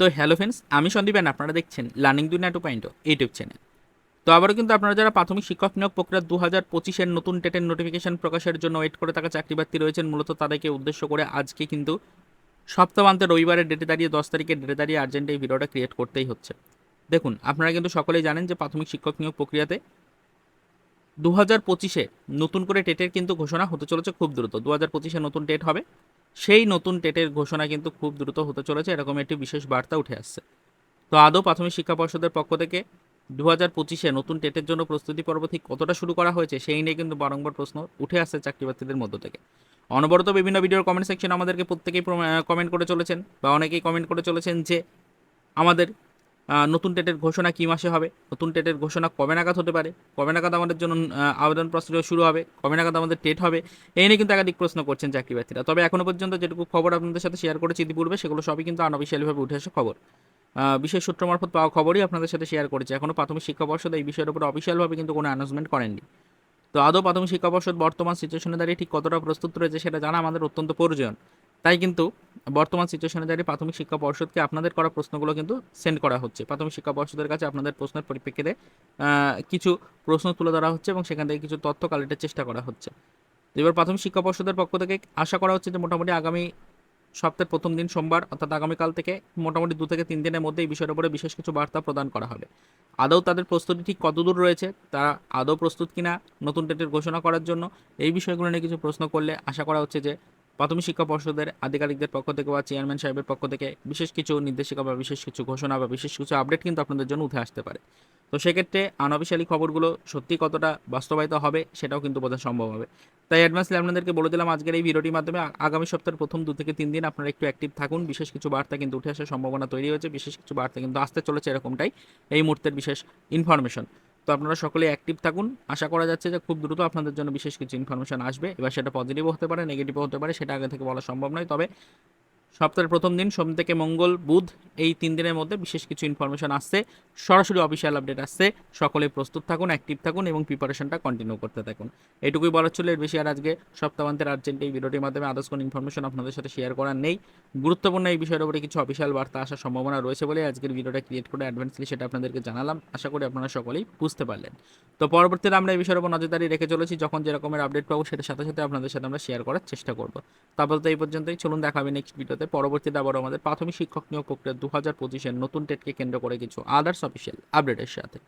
তো hello friends, আমি সন্দীপ আপনারা দেখছেন লার্নিং দুনিয়া টু পয়েন্ট ইউটিউব চ্যানেল তো আবারও কিন্তু আপনারা যারা প্রাথমিক শিক্ষক নিয়োগ প্রক্রিয়া দু হাজার পঁচিশের নতুন টেটের নোটিফিকেশন প্রকাশের জন্য ওয়েট করে থাকা চাকরি প্রার্থী রয়েছেন, মূলত তাদেরকে উদ্দেশ্য করে আজকে কিন্তু সপ্তাহান্তে রবিবারের ডেটে দাঁড়িয়ে দশ তারিখের ডেটে দাঁড়িয়ে আর্জেন্ট এই ভিডিওটা ক্রিয়েট করতেই হচ্ছে। দেখুন, আপনারা কিন্তু সকলেই জানেন যে প্রাথমিক শিক্ষক নিয়োগ প্রক্রিয়াতে দু হাজার পঁচিশে নতুন করে টেটের কিন্তু ঘোষণা হতে চলেছে খুব দ্রুত। দু হাজার পঁচিশে নতুন টেট হবে। সেই নতুন টেটের ঘোষণা কিন্তু খুব দ্রুত হতে চলেছে, এরকম একটি বিশেষ বার্তা উঠে আসছে। তো আদৌ প্রাথমিক শিক্ষা পর্ষদের পক্ষ থেকে দু হাজার পঁচিশে নতুন টেটের জন্য প্রস্তুতি পর্ব ঠিক কতটা শুরু করা হয়েছে, সেই নিয়ে কিন্তু বারংবার প্রশ্ন উঠে আসছে চাকরিপ্রার্থীদের মধ্য থেকে। অনবরত বিভিন্ন ভিডিওর কমেন্ট সেকশন আমাদেরকে প্রত্যেকেই কমেন্ট করে চলেছেন, বা অনেকেই কমেন্ট করে চলেছেন যে আমাদের নতুন টেটের ঘোষণা কী মাসে হবে? নতুন টেটের ঘোষণা কবে নাগাদ হতে পারে? কবে নাগাদ আমাদের জন্য আবেদন প্রক্রিয়া শুরু হবে? কবে নাগাদ আমাদের টেট হবে? এই নিয়ে কিন্তু একাধিক প্রশ্ন করছেন চাকরি প্রার্থীরা। তবে এখনও পর্যন্ত যেটুকু খবর আপনাদের সাথে শেয়ার করেছি ইতিপূর্বে, সেগুলো সবই কিন্তু আনঅফিসিয়ালিভাবে উঠে আসে খবর। বিশেষ সূত্র মারফত পাওয়া খবরই আপনাদের সাথে শেয়ার করেছে। এখনও প্রাথমিক শিক্ষা পর্ষদ এই বিষয়ের উপর অফিসিয়ালভাবে কিন্তু কোনো অ্যানাউন্সমেন্ট করেননি। তো আদৌ প্রাথমিক শিক্ষা পর্ষদ বর্তমান সিচুয়েশনে দাঁড়িয়ে ঠিক কতটা প্রস্তুত রয়েছে সেটা জানা আমাদের অত্যন্ত প্রয়োজন। তাই কিন্তু বর্তমান সিচুয়েশনে দাঁড়িয়ে প্রাথমিক শিক্ষা পর্ষদকে আপনাদের করা প্রশ্নগুলো কিন্তু সেন্ড করা হচ্ছে। প্রাথমিক শিক্ষা পর্ষদের কাছে আপনাদের প্রশ্নের পরিপ্রেক্ষিতে কিছু প্রশ্ন তুলে ধরা হচ্ছে এবং সেখান থেকে কিছু তথ্য কালেক্টের চেষ্টা করা হচ্ছে। এবার প্রাথমিক শিক্ষা পর্ষদের পক্ষ থেকে আশা করা হচ্ছে যে মোটামুটি আগামী সপ্তাহের প্রথম দিন সোমবার অর্থাৎ আগামীকাল থেকে মোটামুটি দু থেকে তিন দিনের মধ্যে এই বিষয়ের উপরে বিশেষ কিছু বার্তা প্রদান করা হবে। আদৌ তাদের প্রস্তুতি ঠিক কতদূর রয়েছে, তারা আদৌ প্রস্তুত কিনা, নতুন ডেটের ঘোষণা করার জন্য, এই বিষয়গুলো নিয়ে কিছু প্রশ্ন করলে আশা করা হচ্ছে যে প্রাথমিক শিক্ষা পর্ষদের আধিকারিকদের পক্ষ থেকে বা চেয়ারম্যান সাহেবের পক্ষ থেকে বিশেষ কিছু নির্দেশিকা বা বিশেষ কিছু ঘোষণা বা বিশেষ কিছু আপডেট কিন্তু আপনাদের জন্য উঠে আসতে পারে। তো সেক্ষেত্রে আনঅফিসিয়ালি খবরগুলো সত্যি কতটা বাস্তবায়িত হবে সেটাও কিন্তু বোঝা সম্ভব হবে। তাই অ্যাডভান্সলি আপনাদেরকে বলে দিলাম আজকের এই ভিডিওটির মাধ্যমে আগামী সপ্তাহের প্রথম দু থেকে তিন দিন আপনারা একটু অ্যাক্টিভ থাকুন। বিশেষ কিছু বার্তা কিন্তু উঠে আসার সম্ভাবনা তৈরি হয়েছে। বিশেষ কিছু বার্তা কিন্তু আসতে চলেছে এরকমটাই এই মুহূর্তের বিশেষ ইনফরমেশন তো আপনারা সকলে অ্যাক্টিভ থাকুন। আশা করা যাচ্ছে যে খুব দ্রুত আপনাদের জন্য বিশেষ কিছু ইনফরমেশন আসবে। এবার সেটা পজিটিভও হতে পারে নেগেটিভও হতে পারে, সেটা আগে থেকে বলা সম্ভব নয়। তবে সপ্তাহের প্রথম দিন, সোম থেকে মঙ্গল, বুধ, এই তিন দিনের মধ্যে বিশেষ কিছু ইনফরমেশন আসছে। সরাসরি অফিসিয়াল আপডেট আসছে। সকলে প্রস্তুত থাকুন অ্যাক্টিভ থাকুন এবং প্রিপারেশনটা কন্টিনিউ করতে থাকুন। এটুকুই বলার ছিল, এর বেশি আর আজকে সপ্তাহান্তের আর্জেন্ট এই ভিডিওটির মাধ্যমে আদার্স কোনো ইনফরমেশন আপনাদের সাথে শেয়ার করার নেই। গুরুত্বপূর্ণ এই বিষয়ের উপরে কিছু অফিসিয়াল বার্তা আসার সম্ভাবনা রয়েছে বলে আজকের ভিডিওটা ক্রিয়েট করে অ্যাডভান্সলি সেটা আপনাদেরকে জানালাম। আশা করি আপনারা সকলেই বুঝতে পারলেন। তো পরবর্তীতে আমরা এই বিষয়ের উপর নজরদারি রেখে চলেছি। যখন যেরকমের আপডেট পাবো, সেটার সাথে সাথে আপনাদের সাথে আমরা শেয়ার করার চেষ্টা করব। তারপর তো এই পর্যন্তই। চলুন দেখাবে নেক্সট ভিডিওতে পরবর্তীতে আবার আমাদের প্রাথমিক শিক্ষক নিয়োগ প্রক্রিয়া দু হাজার পঁচিশের নতুন টেটকে কেন্দ্র করে কিছু আদার্স অফিসিয়াল আপডেটের সাথে।